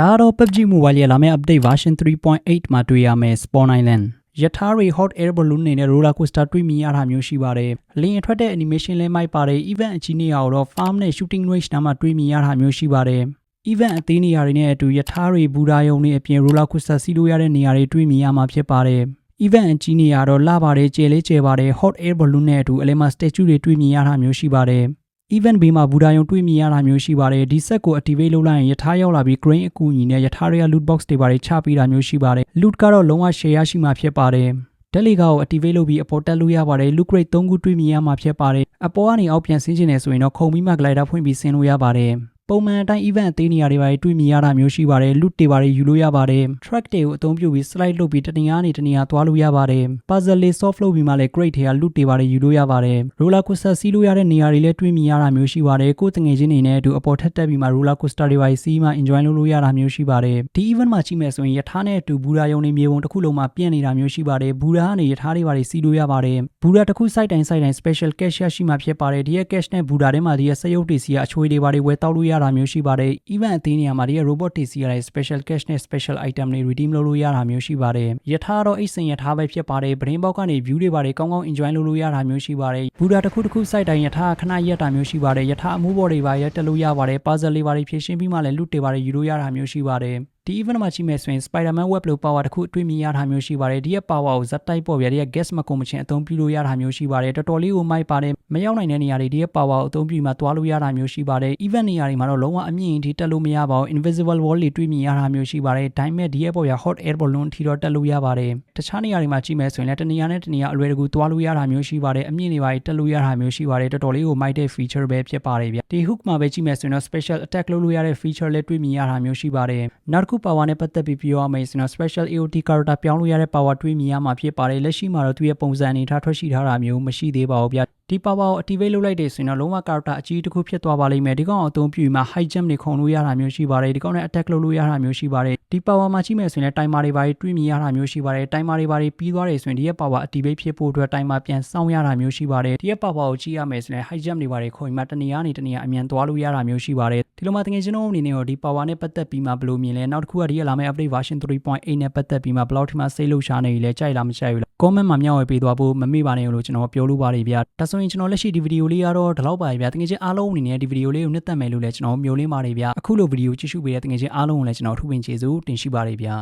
ဒါကတော့ PUBG Mobile ရဲ့လာမယ့် update version 3.8မှာတွေ့ရမယ် Spawn Island ယထာတွေ hot air balloon နေနဲ့ roller coaster တွေ့မြင်ရတာမျိုးရှိပါတယ်။လင်းထွက်တဲ့ animation လဲမိုက်ပါတယ်။ event အကြီးနေရာကိုတော့ farm နဲ့ shooting range နားမှာတွေ့မြင်ရတာမျိုးရှိပါတယ်။ event အသေးနေရာတွေနဲ့အတူယထာတွေဘူဒါယုံတွေအပြင် roller coaster စီးလို့ရတဲ့နေရာတွေတွေ့မြင်ရမှာဖြစ်ပါတယ်။ event အကြီးနေရာတော့လှပါတယ်ကျယ်လေးကျယ်ပါတယ် hot air balloon နဲ့အတူအလဲမှာ statue တွေတွေ့မြင်ရတာမျိုးရှိပါတယ်။ event ဘေးမှာဘူဒါယုံတွေ့မြင်ရတာမျိုးရှိပါတယ်ဒီဆက်ကို activate လုပ်လိုက်ရင်ယထာရောက်လာပြီး green အကူအညီနဲ့ယထာတွေက loot box တွေပါတယ်ချပေးတာမျိုးရှိပါတယ် loot ကတော့လုံးဝ share ရရှိမှာဖြစ်ပါတယ်တက်လီကာကို activate လုပ်ပြီးအပေါ်တက်လို့ရပါတယ် loot crate 3ခုတွေ့မြင်ရမှာဖြစ်ပါတယ်အပေါ်ကနေအောက်ပြန်ဆင်းချင်တယ်ဆိုရင်တော့ခုံပြီးမှ glider ဖွင့်ပြီးဆင်းလို့ရပါတယ် ပုံမှန်အတိုင်း event အသေးနေရာတွေပါတွေ့မြင်ရတာမျိုးရှိပါတယ် loot တွေပါယူလို့ရပါတယ် track တွေကိုအသုံးပြုပြီး slide လုပ်ပြီးတနေရာနေတနေရာသွားလို့ရပါတယ် puzzle လေး solve လုပ်ပြီးမှလည်း crate တွေက loot တွေပါယူလို့ရပါတယ် roller coaster စီးလို့ရတဲ့နေရာတွေလည်းတွေ့မြင်ရတာမျိုးရှိပါတယ်ကိုယ်တငယ်ချင်းတွေနဲ့အတူအပေါ်ထက်တက်ပြီးမှ roller coaster တွေပါစီးမှ enjoy လုပ်လို့ရတာမျိုးရှိပါတယ်ဒီ event မှာကြည့်မယ်ဆိုရင်ယထာနဲ့အတူဘူရာယုံနေမြေပုံတစ်ခုလုံးမှာပြန့်နေတာမျိုးရှိပါတယ်ဘူရာကနေယထာတွေပါစီးလို့ရပါတယ်ဘူရာတစ်ခု site တိုင်း site တိုင်း special cash ရရှိမှာဖြစ်ပါတယ်ဒီရဲ့ cash နဲ့ဘူရာထဲမှာဒီရဲ့စက်ရုပ်တွေစီကအချွေတွေပါဝယ်တောက်လို့ရတာမျိုးရှိပါတယ် event အသေးနေရာမှာဒီရဲ့ robot တွေစီရတဲ့ special cash နဲ့ special item တွေ redeem လုပ်လို့ရတာမျိုးရှိပါတယ်ယထာတော့အိတ်စင်ယထာပဲဖြစ်ပါတယ်ဗရင်ပေါက်ကနေ view တွေပါကောင်းကောင်း enjoy လုပ်လို့ရတာမျိုးရှိပါတယ်ဘူရာတစ်ခုတစ်ခု site တိုင်းယထာခဏရက်တာမျိုးရှိပါတယ်ယထာအမှုပေါ်တွေပါရက်တက်လို့ရပါတယ် puzzle တွေပါဖြည့်ရှင်းပြီးမှလည်း loot တွေပါယူလို့ရတာမျိုးရှိပါတယ် ဒီ event မှာကြည့်မယ်ဆိုရင် Spider-Man web လို့ power တစ်ခုအတွေ့မြင်ရတာမျိုးရှိပါတယ်ဒီရဲ့ power ကိုဇက်တိုက်ပေါ်ပြဒီရဲ့ gas မကုန်မချင်းအသုံးပြုလို့ရတာမျိုးရှိပါတယ်တော်တော်လေးကိုမိုက်ပါတယ်မရောက်နိုင်တဲ့နေရာတွေဒီရဲ့ power ကိုအသုံးပြုမှသွားလို့ရတာမျိုးရှိပါတယ် event နေရာတွေမှာတော့လုံးဝအမြင့်အထိတက်လို့မရပါဘူး invisible wall တွေတွေ့မြင်ရတာမျိုးရှိပါတယ်ဒါပေမဲ့ဒီရဲ့ပေါ်ရ hot air balloon ထီတော့တက်လို့ရပါတယ်တခြားနေရာတွေမှာကြည့်မယ်ဆိုရင်လည်းတနေရာနဲ့တနေရာအလွယ်တကူသွားလို့ရတာမျိုးရှိပါတယ်အမြင့်တွေပါတက်လို့ရတာမျိုးရှိပါတယ်တော်တော်လေးကိုမိုက်တဲ့ feature ပဲဖြစ်ပါတယ်ဗျဒီ hook မှာပဲကြည့်မယ်ဆိုရင်တော့ special attack လုပ်လို့ရတဲ့ feature လည်းတွေ့မြင်ရတာမျိုးရှိပါတယ်နောက်တစ်ခု power နဲ့ပတ်သက်ပြီးပြောရမယ်ဆိုတော့ special AOT character ပြောင်းလို့ရတဲ့ power တွေ့မြင်ရမှာဖြစ်ပါတယ်လက်ရှိမှာတော့သူ့ရဲ့ပုံစံအနေထားထွက်ရှိထားတာမျိုးမရှိသေးပါဘူးဗျ ဒီ power ကို activate လုပ်လိုက်တယ်ဆိုရင်တော့လုံးဝ character အကြီးတစ်ခုဖြစ်သွားပါလိမ့်မယ်ဒီကောင်အသုံးပြုပြီးမှ high jump တွေခုံလို့ရတာမျိုးရှိပါတယ်ဒီကောင်နဲ့ attack လုပ်လို့ရတာမျိုးရှိပါတယ်ဒီ power မှာကြည့်မယ်ဆိုရင်လည်း timer တွေပါတွေ့မြင်ရတာမျိုးရှိပါတယ် timer တွေပါပြီးသွားတယ်ဆိုရင်ဒီရဲ့ power activate ဖြစ်ဖို့အတွက် timer ပြန်စောင့်ရတာမျိုးရှိပါတယ်ဒီရဲ့ power ကိုကြည့်ရမယ်ဆိုရင် high jump တွေပါခုံပြီးမှတနေရာနေတနေရာအမြန်သွားလို့ရတာမျိုးရှိပါတယ်ဒီလိုမှတကယ်ချင်းတို့အနေနဲ့တော့ဒီ power နဲ့ပတ်သက်ပြီးမှဘယ်လိုမြင်လဲနောက်တစ်ခုကဒီရဲ့လာမယ့် update version 3.8နဲ့ပတ်သက်ပြီးမှဘယ်လောက်ထိမှစိတ်လှုပ်ရှားနေလဲကြိုက်လားမကြိုက်ဘူးလား comment မှာမျှဝေပေးသွားဖို့မမေ့ပါနဲ့လို့ကျွန်တော်ပြောလိုပါတယ်ဗျာဒါဆိုရင်ကျွန်တော်လက်ရှိဒီဗီဒီယိုလေးကတော့ဒီလောက်ပါဗျာတကယ်ချင်းအားလုံးအနေနဲ့ဒီဗီဒီယိုလေးကိုနှစ်သက်မယ်လို့လည်းကျွန်တော်မျှော်လင့်ပါတယ်ဗျာအခုလိုဗီဒီယိုကြည့်ရှုပေးတဲ့တကယ်ချင်းအားလုံးကိုလည်းကျွန်တော်ထူပင်ကျေးဇူးတင်ရှိပါတယ်ဗျာ